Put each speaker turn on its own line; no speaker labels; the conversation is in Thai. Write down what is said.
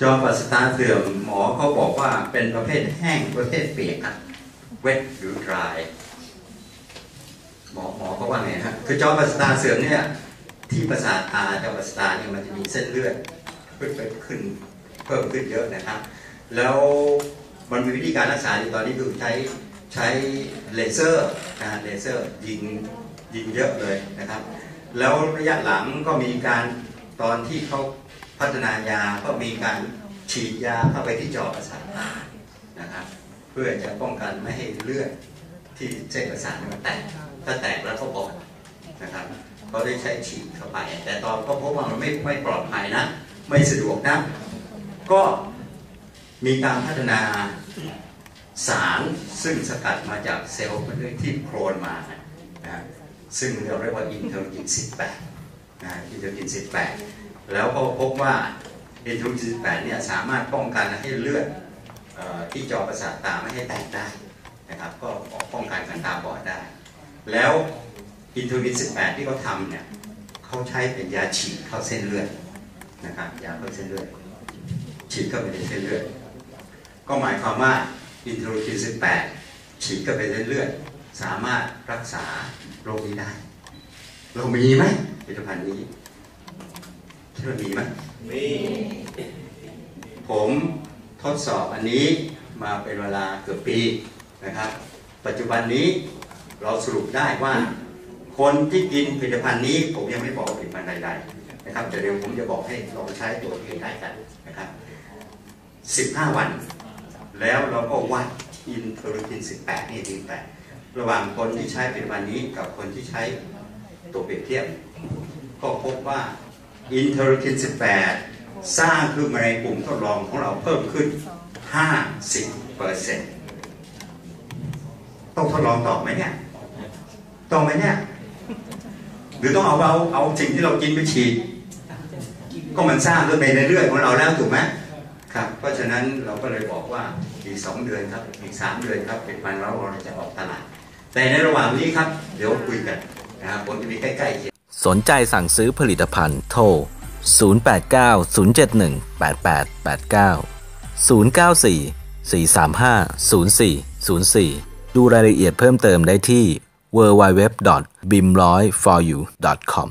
จอปัสตาเสื่อมหมอเขาบอกว่าเป็นประเภทแห้งประเภทเปียกอะเวทหรือ dry หมอหมอเขาว่าไงฮะคือจอประสาทตาเสื่อมเนี่ยที่ประสาทตาจอประสาทตาเนี่ยมันจะมีเส้นเลือดขึ้นไปขึ้นเพิ่มขึ้นเยอะนะครับ แล้วมันมีวิธีการรักษาอยู่ตอนนี้คือใช้ใช้เลเซอร์นะฮะเลเซอร์ยิงยิงเยอะเลยนะครับ แล้วระยะหลังก็มีการตอนที่เขา พัฒนายาก็มีการฉีดยาเข้าไปที่จอประสาทตานะครับ เพื่อจะป้องกันไม่ให้เลือดที่เส้นประสาทเนี่ยมันแตกถ้าแตกแล้วก็บอดนะครับเขาได้ใช้ฉีดเข้าไป แต่ตอนก็พบว่ามันไม่ไม่ปลอดภัยนะ ไม่สะดวกนะ ก็มีการพัฒนาสารซึ่งสกัดมาจากเซลล์มะเร็งที่โครนมานะซึ่งเราเรียกว่าอินเทอร์กิน 18นะอินเทอร์กิน 18 แล้วก็พบว่าอินเทอร์กิน18เนี่ยสามารถป้องกันให้เลือดที่จอประสาทตาไม่ให้แตกได้นะครับก็ป้องกันการตาบอดได้ แล้วอินทอร์กิน18 ที่เขาทำเนี่ยเขาใช้เป็นยาฉีดเข้าเส้นเลือดนะครับยาเข้าเส้นเลือดฉีดเข้าไปในเส้นเลือด ก็หมายความว่าอินทอร์กิน18 ฉีดเข้าไปในเส้นเลือด สามารถรักษาโรคนี้ได้ เรามีไหมผลิตภัณฑ์นี้ คิดว่ามีไหม
มี
ผมทดสอบอันนี้มาเป็นเวลาเกือบปีนะครับ ปัจจุบันนี้เราสรุปได้ว่า คนที่กินผลิตภัณฑ์นี้ ผมยังไม่บอกว่าผลิตภัณฑ์ใดๆนะครับแต่เดี๋ยวผมจะบอกให้ลองใช้ตัวเองได้กันนะครับ 15 วัน แล้วเราก็วัดอินเทอร์คิน 18 นี่ดีแปดระหว่างคนที่ใช้ผลิตภัณฑ์นี้กับคนที่ใช้ตัวเปรียบเทียบ ก็พบว่า อินเทอร์คิน18 สร้างขึ้นมาในกลุ่มทดลองของเราเพิ่มขึ้น 50เปอร์เซ็นต์ต้องทดลองต่อไหมเนี่ยต้องไหมเนี่ย หรือต้องเอาเอาเอาสิ่งที่เรากินไปฉีด ก็มันสร้างด้วยในเลือดของเราแล้วถูกไหมครับ เพราะฉะนั้นเราก็เลยบอกว่าอีกสองเดือนครับ อีกสามเดือนครับเป็นวันเราเราจะออกตลาด แต่ในระหว่างนี้ครับ เดี๋ยวคุยกันนะครับผมจะมีใกล้ๆเคีย
สนใจสั่งซื้อผลิตภัณฑ์โทร 089 071 8889 094 435 0404 ดูรายละเอียดเพิ่มเติมได้ที่ www.bim100foryou.com